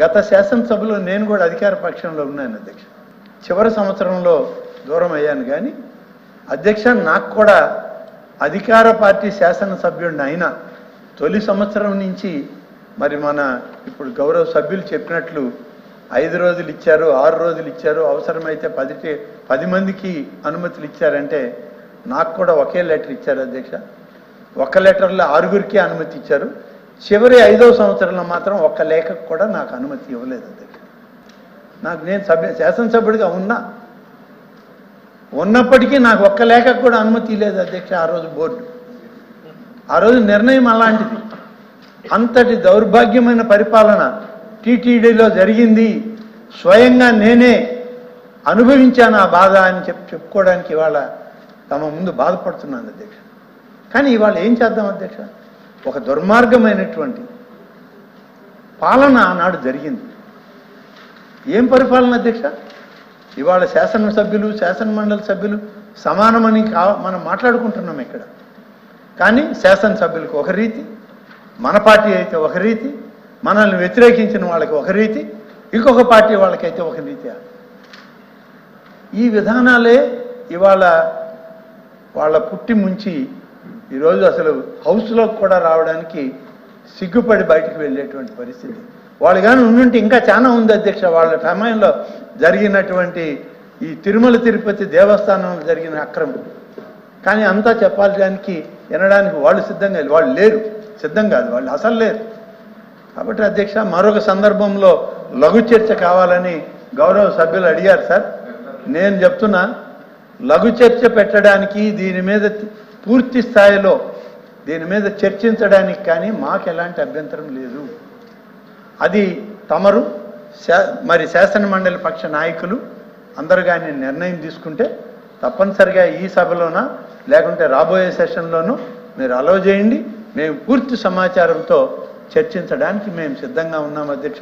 గత శాసనసభలో నేను కూడా అధికార పక్షంలో ఉన్నాను అధ్యక్ష. చివరి సంవత్సరంలో దూరం అయ్యాను కానీ అధ్యక్ష నాకు కూడా అధికార పార్టీ శాసనసభ్యుడిని అయినా తొలి సంవత్సరం నుంచి మరి మన ఇప్పుడు గౌరవ సభ్యులు చెప్పినట్లు ఐదు రోజులు ఇచ్చారు ఆరు రోజులు ఇచ్చారు అవసరమైతే పది పది మందికి అనుమతులు ఇచ్చారంటే నాకు కూడా ఒకే లెటర్ ఇచ్చారు అధ్యక్ష. ఒక లెటర్లో ఆరుగురికి అనుమతి ఇచ్చారు. చివరి ఐదవ సంవత్సరంలో మాత్రం ఒక్క లేఖకు కూడా నాకు అనుమతి ఇవ్వలేదు అధ్యక్ష నాకు నేను సభ్య శాసనసభ్యుడిగా ఉన్నా. ఉన్నప్పటికీ నాకు ఒక్క లేఖకు కూడా అనుమతి లేదు అధ్యక్ష ఆ రోజు బోర్డు. ఆ రోజు నిర్ణయం అలాంటిది. అంతటి దౌర్భాగ్యమైన పరిపాలన టీటీడీలో జరిగింది. స్వయంగా నేనే అనుభవించాను ఆ బాధ అని చెప్పి చెప్పుకోవడానికి ఇవాళ తమ ముందు బాధపడుతున్నాను అధ్యక్ష. కానీ ఇవాళ ఏం చేద్దాం అధ్యక్ష? ఒక దుర్మార్గమైనటువంటి పాలన ఆనాడు జరిగింది. ఏం పరిపాలన అధ్యక్ష? ఇవాళ శాసనసభ్యులు శాసనమండలి సభ్యులు సమానమని కా మనం మాట్లాడుకుంటున్నాం ఇక్కడ. కానీ శాసనసభ్యులకు ఒక రీతి మన పార్టీ అయితే ఒక రీతి మనల్ని వ్యతిరేకించిన వాళ్ళకి ఒక రీతి ఇంకొక పార్టీ వాళ్ళకైతే ఒక రీతి. ఈ విధానాలే ఇవాళ వాళ్ళ పుట్టి ముంచి ఈరోజు అసలు హౌస్లోకి కూడా రావడానికి సిగ్గుపడి బయటికి వెళ్ళేటువంటి పరిస్థితి. వాళ్ళు కానీ ఉండుంటే ఇంకా చాలా ఉంది అధ్యక్ష. వాళ్ళ సమయంలో జరిగినటువంటి ఈ తిరుమల తిరుపతి దేవస్థానంలో జరిగిన అక్రమం. కానీ అంతా చెప్పాలడానికి వినడానికి వాళ్ళు సిద్ధంగా వాళ్ళు లేరు. సిద్ధం కాదు. వాళ్ళు అసలు లేరు. కాబట్టి అధ్యక్ష మరొక సందర్భంలో లఘు చర్చ కావాలని గౌరవ సభ్యులు అడిగారు సార్. నేను చెప్తున్నా లఘు చర్చ పెట్టడానికి దీని మీద పూర్తి స్థాయిలో దీని మీద చర్చించడానికి కానీ మాకు ఎలాంటి అభ్యంతరం లేదు. అది తమరు శా- మరి శాసన మండలి పక్ష నాయకులు అందరు కానీ నిర్ణయం తీసుకుంటే తప్పనిసరిగా ఈ సభలోన లేకుంటే రాబోయే సెషన్లోనూ మీరు అలవ్ చేయండి. మేము పూర్తి సమాచారంతో చర్చించడానికి మేము సిద్ధంగా ఉన్నాం అధ్యక్ష.